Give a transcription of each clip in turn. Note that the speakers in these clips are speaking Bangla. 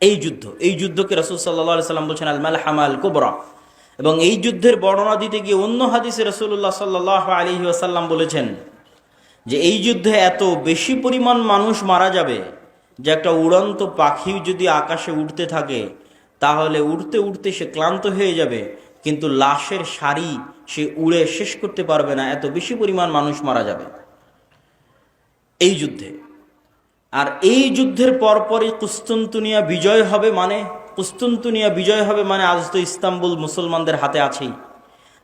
এই যুদ্ধ, এই যুদ্ধকে রসুল সাল্লা সাল্লাম বলছেন আলমাল হামাল কোবরা এবং এই যুদ্ধের বর্ণনা দিতে গিয়ে অন্য হাদিসে রসুল্লাহ সাল্লাহ আলী আসাল্লাম বলেছেন যে এই যুদ্ধে এত বেশি পরিমাণ মানুষ মারা যাবে যে একটা উড়ন্ত পাখি যদি আকাশে উঠতে থাকে, তাহলে উড়তে উড়তে সে ক্লান্ত হয়ে যাবে, কিন্তু লাশের সারি সে উড়ে শেষ করতে পারবে না, এত বেশি পরিমাণ মানুষ মারা যাবে। এই যুদ্ধে আর এই যুদ্ধের পরপরই কুস্তন্তুনিয়া বিজয় হবে মানে কুস্তন্তুনিয়া বিজয় হবে মানে আজ তো ইস্তাম্বুল মুসলমানদের হাতে আছেই।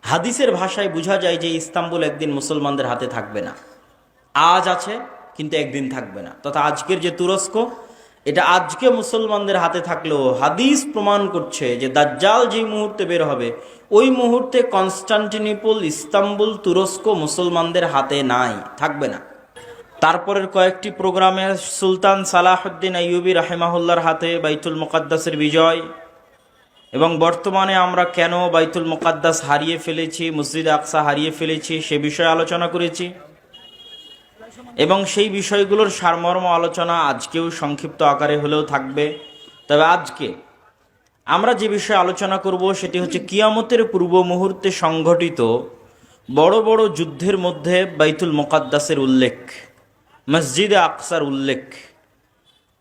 হাদিসের ভাষায় বোঝা যায় যে ইস্তাম্বুল একদিন মুসলমানদের হাতে থাকবে না। আজ আছে, কিন্তু একদিন থাকবে না। তথা আজকের যে তুরস্ক, এটা আজকে মুসলমানদের হাতে থাকলেও হাদিস প্রমাণ করছে যে দাজ্জাল যেই মুহূর্তে বের হবে, ওই মুহূর্তে কনস্টান্টিনিপল, ইস্তাম্বুল, তুরস্ক মুসলমানদের হাতে নাই, থাকবে না। তারপরের কয়েকটি প্রোগ্রামে সুলতান সালাহুদ্দিন আইয়ুবি রাহেমাহুল্লার হাতে বাইতুল মুকাদ্দাসের বিজয়। এবং বর্তমানে আমরা কেন বাইতুল মুকাদ্দাস হারিয়ে ফেলেছি, মসজিদ আকসা হারিয়ে ফেলেছি, সে বিষয়ে আলোচনা করেছি। এবং সেই বিষয়গুলোর সারমর্ম আলোচনা আজকেও সংক্ষিপ্ত আকারে হলেও থাকবে। তবে আজকে আমরা যে বিষয়ে আলোচনা করব সেটি হচ্ছে কিয়ামতের পূর্ব মুহূর্তে সংঘটিত বড় বড় যুদ্ধের মধ্যে বাইতুল মোকাদ্দাসের উল্লেখ। মসজিদে আকসার উল্লেখ।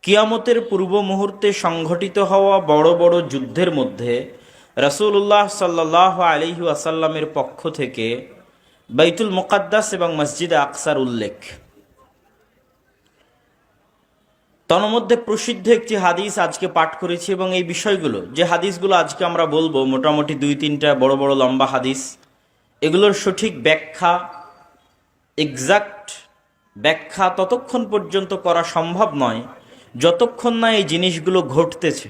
কিয়ামতের পূর্ব মুহূর্তে সংঘটিত হওয়া বড় বড় যুদ্ধের মধ্যে রসুল্লাহ সাল্লাহ আলহি আসাল্লামের পক্ষ থেকে বাইতুল মোকাদ্দাস এবং মসজিদে আকসার উল্লেখ। তন্মধ্যে প্রসিদ্ধ একটি হাদিস আজকে পাঠ করেছি এবং এই বিষয়গুলো, যে হাদিসগুলো আজকে আমরা বলব, মোটামুটি দুই তিনটা বড় বড় লম্বা হাদিস, এগুলোর সঠিক ব্যাখ্যা, এক্সাক্ট ব্যাখ্যা ততক্ষণ পর্যন্ত করা সম্ভব নয়, যতক্ষণ না এই জিনিসগুলো ঘটতেছে।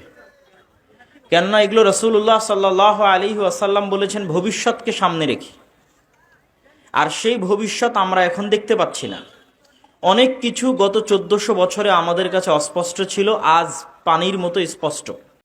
কেননা এগুলো রসুল্লাহ সাল্লাহ আলী আসাল্লাম বলেছেন, ভবিষ্যৎকে সামনে রেখে। আর সেই ভবিষ্যৎ আমরা এখন দেখতে পাচ্ছি না। অনেক কিছু গত চোদ্দশো বছরে আমাদের কাছে অস্পষ্ট ছিল, আজ পানির মতো স্পষ্ট।